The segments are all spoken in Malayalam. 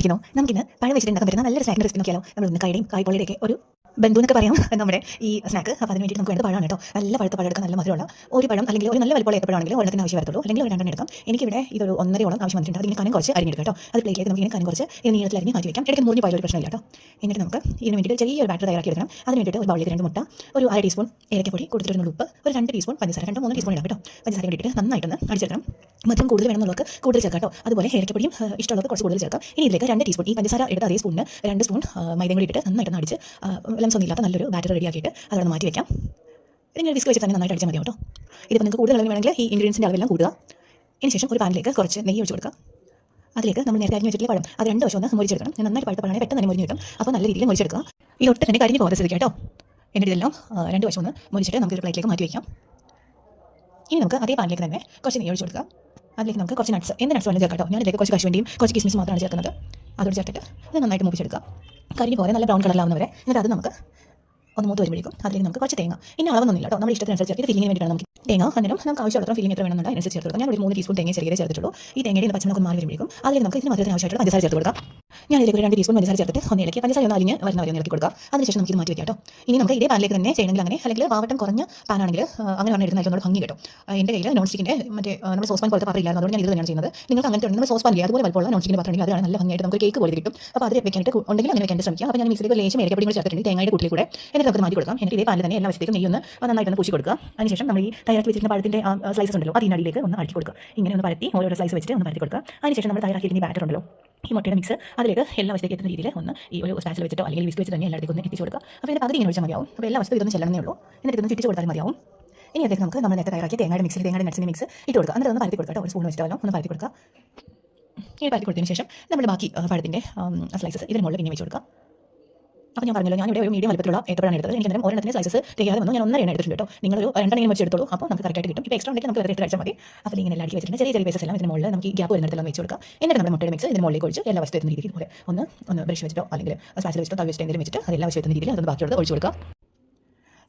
ഇരിക്കുന്നു നമുക്കിന്ന് പഴം വെച്ചിട്ട് ഉണ്ടാക്കാൻ പറ്റുന്ന നല്ലൊരു സ്നാക്കിന്റെ റെസിപ്പി നോക്കിയാലോ. നമ്മൾ ഇന്ന് കൈയുടെയും കായ്പോളിയുടെയൊക്കെ ഒരു ബന്ധു എന്നൊക്കെ പറയാം. നമ്മുടെ ഈ സ്നാക്ക് അപ്പോൾ അതിന് വേണ്ടി നമുക്ക് വേണ്ട പഴമാണ് കേട്ടോ. നല്ല പഴുത്ത പഴം എടുക്കാൻ നല്ല മധുരമുള്ള ഒരു പഴം അല്ലെങ്കിൽ ഒരു നല്ല വലിപ്പമുള്ള എപ്പോഴാണെങ്കിലും ഒരെണ്ണത്തിന് ആവശ്യം വരത്തുള്ളൂ. അല്ലെങ്കിൽ ഒരു രണ്ടെണ്ണം എടുക്കാം. എനിക്കിവിടെ ഇതൊരു ഒന്നരയോളം ആവശ്യം വന്നിട്ടുണ്ട്. അതിന് കനം കുറച്ച് അരിഞ്ഞെടുക്കാം കേട്ടോ. അത് പ്ലേറ്റിലേക്ക് നമുക്ക് ഇങ്ങനെ കനം കുറച്ച് ഇത് നീളത്തിൽ അരിഞ്ഞ് മാറ്റി വയ്ക്കാം ഇടയ്ക്ക് മുറിഞ്ഞ് പോയാൽ ഒരു പ്രശ്നമില്ല കേട്ടോ. എന്നിട്ട് നമുക്ക് ഇതിന് വേണ്ടിയിട്ട് ചെറിയൊരു ബാറ്റർ തയ്യാറാക്കി എടുക്കണം. അതിന് വേണ്ടിയിട്ട് ഒരു ബൗളിലേക്ക് രണ്ട് മുട്ട ഒരു അര ടീസ്പൂൺ ഏലക്കപ്പൊടി കൊടുത്തിട്ട് ഉപ്പ് ഒരു രണ്ട് ടീസ്പൂൺ പഞ്ചസാര രണ്ട് മൂന്ന് ടീസ്പൂൺ ഇടാം കേട്ടോ. പഞ്ചസാര വേണ്ടിയിട്ട് നന്നായിട്ടൊന്ന് അടിച്ചെടുക്കണം. മധുരം കൂടുതൽ വേണമെന്നുള്ളവർക്ക് കൂടുതൽ ചേർക്കാം കേട്ടോ. അതുപോലെ ഏലക്കപ്പൊടിയും ഇഷ്ടമുള്ളത് കുറച്ച് കൂടുതൽ ചേർക്കാം. ഇനി ഇതിലേക്ക് രണ്ട് ടീസ്പൂൺ ഈ പഞ്ചസാര എടുത്ത അതേ സ്പൂണിന് രണ്ട് സ്പൂൺ മൈദ കൂടി ഇട്ടിട്ട് നന്നായിട്ടൊന്ന് അടിച്ച് ലംസ് ഒന്നും ഇല്ലാത്ത നല്ലൊരു ബാറ്റർ റെഡിയാക്കിയിട്ട് അതവിടെ മാറ്റി വെക്കാം. ഇതിങ്ങനെ വിസ്ക് വെച്ച് തന്നെ നന്നായിട്ട് അടിച്ചാൽ മതി കേട്ടോ. ഇതിപ്പോൾ നിങ്ങൾക്ക് കൂടുതൽ അളവിൽ വേണമെങ്കിൽ ഈ ഇൻഗ്രീഡിയൻസിന്റെ അളവെല്ലാം കൂടുക അതിനുശേഷം ശേഷം ഒരു പാനിലേക്ക് കുറച്ച് നെയ്യ് ഒഴിച്ച് കൊടുക്കുക. അതിലേക്ക് നമ്മൾ നേരത്തെ അരിഞ്ഞ് വെച്ചിട്ടുള്ള പഴം. അത് രണ്ട് വശം ഒന്ന് മുറിച്ചെടുക്കണം ഞാൻ നന്നായിട്ട് പഴുത്ത പഴമാണ് പെട്ടെന്ന് തന്നെ മുറിഞ്ഞ് കിട്ടും. അപ്പോൾ നല്ല രീതിയിൽ മുറിച്ചെടുക്കുക ഈ ഒട്ടും തന്നെ കരിഞ്ഞ് പോകാതെ ശ്രദ്ധിക്കുക കേട്ടോ. എന്നിട്ട് ഇതെല്ലാം രണ്ട് വശം ഒന്ന് മുറിച്ചിട്ട് നമുക്ക് ഒരു പ്ലേറ്റിലേക്ക് മാറ്റി വയ്ക്കാം ഇനി നമുക്ക് അതേ പാനിലേക്ക് തന്നെ കുറച്ച് നെയ്യ് ഒഴിച്ച് കൊടുക്കുക. അതിലേക്ക് നമുക്ക് കുറച്ച് നട്ട്സ് എന്ത് നട്ട്സ് വേണമെങ്കിൽ ചേർക്കാം കേട്ടോ. ഞാൻ ഇതിലേക്ക് കുറച്ച് കശുവണ്ടിയും കുറച്ച് കിസ്മിസ് മാത്രമാണ് ചേർക്കുന്നത്. അതോട് ചേർത്തിട്ട് അത് നന്നായിട്ട് മൂപ്പിച്ചെടുക്കുക കരിഞ്ഞ് പോലെ നല്ല ബ്രൗൺ കളറിലാവുന്നവരെ എന്നിട്ട് അത് നമുക്ക് ഒന്ന് മൂത്ത് വരുമ്പോഴേക്കും അതിലേക്ക് നമുക്ക് കുറച്ച് തേങ്ങ. ഇനി അളവൊന്നുമില്ല കേട്ടോ. നമ്മുടെ ഇഷ്ടത്തിനനുസരിച്ച് ഇത് ഫില്ലിങ്ങിന് വേണ്ടിയിട്ടാണ് നമുക്ക്. തേങ്ങ അന്നേരം നമുക്ക് ആവശ്യമുള്ള ഫില്ലിംഗ് എത്ര വേണമെന്നുണ്ട് അതിനനുസരിച്ച് ചേർത്ത് കൊടുക്കാം. ഞാൻ ഒരു മൂന്ന് ടീസ്പൂൺ തേങ്ങ ചെറിയ ചേർത്തിട്ടുള്ളൂ ഈ തേങ്ങയുടെ പച്ചമുളക് മാറി വരുമ്പോഴേക്കും അതിലേക്ക് നമുക്ക് ഇതിന് മധുരത്തിന് ആവശ്യമായിട്ടുള്ള പഞ്ചസാര ചേർത്ത് കൊടുക്കാം. ഞാൻ ഇതിലേക്ക് രണ്ട് ടീസ്പൂൺ പഞ്ചസാര ചേർത്തിട്ട് ഒന്ന് ഇളക്കി. പഞ്ചസാര ഒന്ന് അരിഞ്ഞ് വരുന്ന വരെ ഇളക്കി കൊടുക്കുക. അതിനുശേഷം നമുക്ക് ഇത് മാറ്റി വെക്കാം കേട്ടോ ഇനി നമുക്ക് ഇതേ പാനിലേക്ക് തന്നെ ചെയ്യണമെങ്കിൽ അങ്ങനെ അല്ലെങ്കിൽ വാവട്ടം കുറഞ്ഞ പാനാണെങ്കിൽ അങ്ങനെ പറഞ്ഞ എടുക്കുന്ന ഏറ്റവും ഭംഗി കേട്ടോ. എന്റെ കയ്യിൽ നോൺ സ്റ്റിക്കിന്റെ മറ്റേ നമ്മൾ സോസ് പാൻ പോലത്തെ പാത്രം ഇല്ലായിരുന്നു. അതുകൊണ്ട് ഞാൻ ഇത് തന്നെയാണ് ചെയ്യുന്നത്. നിങ്ങൾക്ക് അങ്ങനെ ഉണ്ടെങ്കിൽ സോസ് പാൻ ഇല്ല അതുപോലെ വലപ്പോൾ നോൺ സ്റ്റിക്കിന്റെ പാത്രം ഉണ്ടെങ്കിൽ അതാണ് നല്ല ഭംഗിയായിട്ട് നമുക്ക് കേക്ക് പോലെ കിട്ടും. അപ്പോൾ അത് വെക്കാനായിട്ട് ഉണ്ടെങ്കിൽ അങ്ങനെ വെക്കാൻ ശ്രമിക്കാം അപ്പോൾ ഞാൻ മിക്സിലേക്ക് ലേശം ഏരിയപ്പൊടി കൂടി ചേർത്തിട്ടുണ്ട്. തേങ്ങയുടെ കൂട്ടിൽ കൂടെ. എന്നിട്ട് നമുക്ക് മാറ്റി കൊടുക്കാം. എനിക്ക് ഇതേ പാനിൽ തന്നെ എല്ലാ വശത്തേക്കും നെയ്യൊന്ന് നന്നായിട്ട് ഒന്ന് പൂശി കൊടുക്കുക. അതിനുശേഷം നമ്മൾ ഈ തയ്യാറാക്കി വെച്ചിരുന്ന പഴത്തിന്റെ സ്ലൈസസ് ഉണ്ടല്ലോ അതിനടിയിലേക്ക് ഒന്ന് അടിച്ച് കൊടുക്കുക. ഇങ്ങനെ ഒന്ന് പരത്തി ഓരോ സ്ലൈസ് വെച്ചിട്ട് ഒന്ന് പരത്തി കൊടുക്കുക. അതിനുശേഷം നമ്മൾ തയ്യാറാക്കിയിരിക്കുന്ന ബാറ്റർ ഉണ്ടല്ലോ ഈ മുട്ടയുടെ മിക്സ് അതിലേക്ക് എല്ലാ വശത്തേക്ക് എത്തുന്ന രീതിയിൽ ഒന്ന് ഈ ഒരു സ്പാച്ചിൽ വെച്ചിട്ടോ അല്ലെങ്കിൽ വിസ്ക് വെച്ചിട്ട് തന്നെ എല്ലായിടത്തേക്കും ഒന്ന് എത്തിച്ച് കൊടുക്കുക. അപ്പോൾ ഇതിന്റെ പകുതി ഇങ്ങനെ ഒഴിച്ചാൽ മതിയാവും. അപ്പോൾ എല്ലാ വസ്തു ഇതൊന്നും ചെല്ലണമെന്നേ ഉള്ളൂ. എന്നിട്ട് ഇതൊന്ന് ചുറ്റിച്ച് കൊടുത്താൽ മതിയാവും. ഇനി അദ്ദേഹം നമുക്ക് നമ്മൾ നേരത്തെ തയ്യാറാക്കി തേങ്ങയുടെ മിക്സ് തേങ്ങയുടെ നട്സിന്റെ മിക്സ് ഇട്ട് കൊടുക്കുക. എന്നിട്ട് ഒന്ന് പരത്തി കൊടുക്കുക കേട്ടോ. ഒരു സ്പൂൺ വെച്ചിട്ടോ ഒന്ന് പരത്തി കൊടുക്കുക. ഇനി പരത്തി കൊടുത്തതിന് ശേഷം നമ്മൾ ബാക്കി പഴത്തിന്റെ സ്ലൈസസ് ഇതിന് മുകളിൽ പിന്നെ വെച്ച് കൊടുക്കുക. അപ്പോൾ ഞാൻ പറഞ്ഞല്ലോ ഞാൻ ഇവിടെ ഒരു മീഡിയം വലുപ്പത്തിലുള്ള ഏത്തപ്പഴമാണ് എടുത്തത്. എനിക്ക് അന്നേരം ഒരെണ്ണത്തിന് സൈസസ് തികയാതെ വന്നു. ഞാൻ ഒന്നര എണ്ണ എടുത്തിട്ടുണ്ട് കേട്ടോ. ഒരു രണ്ടെണ്ണം വെച്ച് എടുത്തോളൂ. അപ്പോൾ നമുക്ക് കറക്റ്റായിട്ട് കിട്ടും. ഇപ്പോൾ എക്സ്ട്രാ ഉണ്ടെങ്കിൽ നമുക്ക് വെറുതെ കഴിച്ചാൽ മതി. അപ്പോൾ ഇങ്ങനെ എല്ലാം വെച്ചിട്ടുണ്ട്. ചെറിയ ചെറിയ പീസസ് എല്ലാം ഇതിന് മുകളിൽ നമുക്ക് ഈ ഗ്യാപ്പ് വരുന്നിടത്തെല്ലാം വെച്ച് കൊടുക്കാം. എന്നിട്ട് നമ്മുടെ മുട്ടയുടെ മിക്സ് ഇതിന് മുകളിലേക്ക് ഒഴിച്ച് എല്ലാ വസ്തു എത്തുന്ന രീതിയിൽ ഇതുപോലെ. ഒന്ന് ഒന്ന് ബ്രഷ് വെച്ചിട്ടോ അല്ലെങ്കിൽ സ്പാച്ചിൽ വെച്ചിട്ടോ തവി വെച്ചിട്ട് എന്തെങ്കിലും വെച്ചിട്ട് അത് എല്ലാ എത്തുന്ന രീതിയിൽ അതൊന്ന് ബാക്കിയുള്ളത് ഒഴിച്ച് കൊടുക്കാം.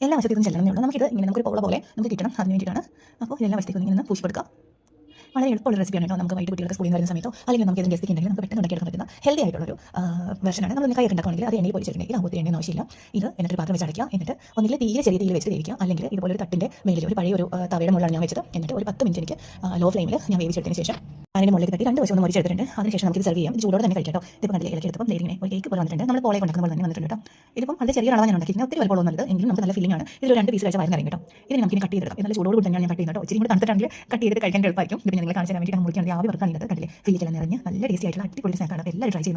എല്ലാ വശത്തേക്കും ചെല്ലണമെന്നുള്ളൂ നമുക്കിത് ഇങ്ങനെ നമുക്കൊരു പോള പോലെ നമുക്ക് കിട്ടണം. അതിന് വേണ്ടിയിട്ടാണ്. അപ്പോൾ ഇതെല്ലാം വശത്തേക്കും ഇങ്ങനെ ഒന്ന് പൂശി കൊടുക്കുക വളരെ എളുപ്പമുള്ള റെസിപ്പിയാണ് കേട്ടോ. നമുക്ക് വൈകിട്ട് കുട്ടികൾക്ക് സ്കൂളിൽ വരുന്ന സമയത്തോ അല്ലെങ്കിൽ നമുക്ക് ഏതെങ്കിലും ഗസ്റ്റ് ഉണ്ടെങ്കിൽ നമുക്ക് പെട്ടെന്ന് ഉണ്ടാക്കിയെടുക്കാൻ പറ്റുന്ന ഹെൽത്തി ആയിട്ടുള്ളൊരു വെർഷനാണ് നമ്മൾ കൈ ഉണ്ടാക്കുകയാണെങ്കിൽ അത് എണ്ണയിൽ പൊരിച്ചിട്ടുണ്ടെങ്കിൽ നമുക്ക് എണ്ണ ആവശ്യമില്ല. ഇത് എന്നിട്ട് പാത്രം വെച്ച് അടയ്ക്കുക. എന്നിട്ട് ഒന്നുകിൽ തീരെ ചെറിയ തീയിൽ വെച്ച് വേവിക്കുക. അല്ലെങ്കിൽ ഇതുപോലെ ഒരു തട്ടിന്റെ മേലിൽ ഒരു പഴയ ഒരു തവയുടെ മുകളിലാണ് ഞാൻ വെച്ചത്. എന്നിട്ട് ഒരു പത്ത് മിനിറ്റ് എനിക്ക് ലോ ഫ്ലെയിമിൽ ഞാൻ വേവിച്ചെടുത്തതിന് ശേഷം അതിന് മുകളിലേക്ക് തട്ടി രണ്ട് വശം ഒന്ന് മുറിച്ചെടുത്തിട്ടുണ്ട്. അതിനുശേഷം നമുക്ക് സെർവ് ചെയ്യാം. ചൂടോടെ തന്നെ കഴിക്കാം കേട്ടോ. ഇതിപ്പോൾ കണ്ടില്ലേ? ഇലക്കി എടുത്തപ്പോൾ ഇങ്ങനെ ഒരു കേക്ക് പോലെ വന്നിട്ടുണ്ട്. നമ്മൾ പോളെ ഉണ്ടാക്കുന്ന പോലെ തന്നെ വന്നിട്ടുണ്ട് കേട്ടോ. ഇതിപ്പം വളരെ ചെറിയ അളവാണ് ഞാൻ ഉണ്ടാക്കിയിരുന്നത് ഒത്തിരി വലുപ്പമുള്ള നല്ലത് എങ്കിലും നമുക്ക് നല്ല ഫില്ലിംഗ് ആണ്. ഇതിൽ രണ്ട് പീസ് കഴിച്ചാൽ വയറിന് കേട്ടോ. ഇതിന് നമുക്ക് കട്ട് ചെയ്തെടുക്കാം. നല്ല ചൂടോട് തന്നെയാണ് ഞാൻ കട്ട് ചെയ്യുന്നത് കേട്ടോ. ഇച്ചിരി കൂടി തണുത്തിട്ടാണെങ്കിൽ കട്ട് ചെയ്തിട്ട് കഴിക്കാൻ എളുപ്പമായിരിക്കും. ഇത് നിങ്ങൾ കാണിച്ചാൽ കാണിച്ചു തരാൻ വേണ്ടി മുറിക്കാൻ ആവി വർക്കാണ് ഇത് കണ്ടില്ലേ ഫില്ലിച്ചെല്ലാം നിറഞ്ഞ് നല്ല ടേസ്റ്റി ആയിട്ടുള്ള അടിപൊളി സ്നാക്കാണ് അപ്പോൾ എല്ലാവരും ട്രൈ ചെയ്യുന്നത്